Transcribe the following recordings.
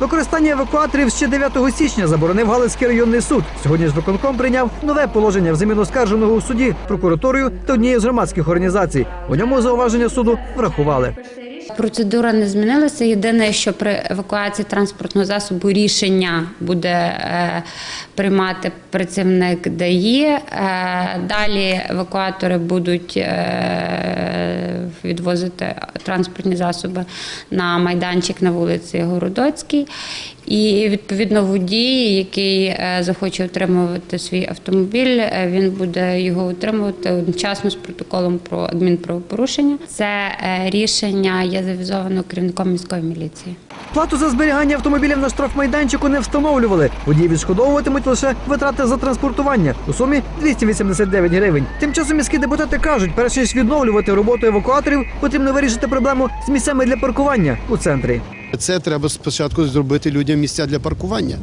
Використання евакуаторів ще 9 січня заборонив Галицький районний суд. Сьогодні ж виконком прийняв нове положення взамін оскарженого у суді прокуратурою та однією з громадських організацій. У ньому зауваження суду врахували. Процедура не змінилася. Єдине, що при евакуації транспортного засобу рішення буде е, приймати працівник ДАІ. Е, далі евакуатори будуть е, відвозити транспортні засоби на майданчик на вулиці Городоцькій. І відповідно водій, який е, захоче отримувати свій автомобіль, е, він буде його отримувати одночасно з протоколом про адмінправопорушення. Це е, рішення є завізовано керівником міської міліції. Плату за зберігання автомобілів на штрафмайданчику не встановлювали. Водії відшкодовуватимуть лише витрати за транспортування у сумі 289 гривень. Тим часом міські депутати кажуть, перш ніж відновлювати роботу евакуаторів, потрібно вирішити проблему з місцями для паркування у центрі. Це треба спочатку зробити людям місця для паркування.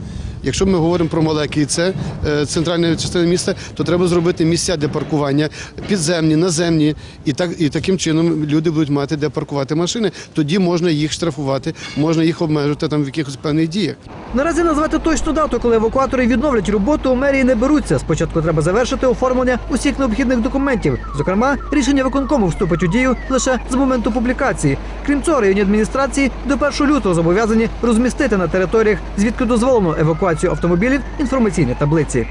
Якщо ми говоримо про мале кільце, е, центральна частина міста, то треба зробити місця для паркування підземні, наземні, і так і таким чином люди будуть мати де паркувати машини. Тоді можна їх штрафувати, можна їх обмежувати там в якихось певних діях. Наразі назвати точну дату, коли евакуатори відновлять роботу, у мерії не беруться. Спочатку треба завершити оформлення усіх необхідних документів. Зокрема, рішення виконкому вступить у дію лише з моменту публікації. Крім цього, районні адміністрації до 1 лютого зобов'язані розмістити на територіях, звідки дозволено евакуацію автомобілів, інформаційні таблиці.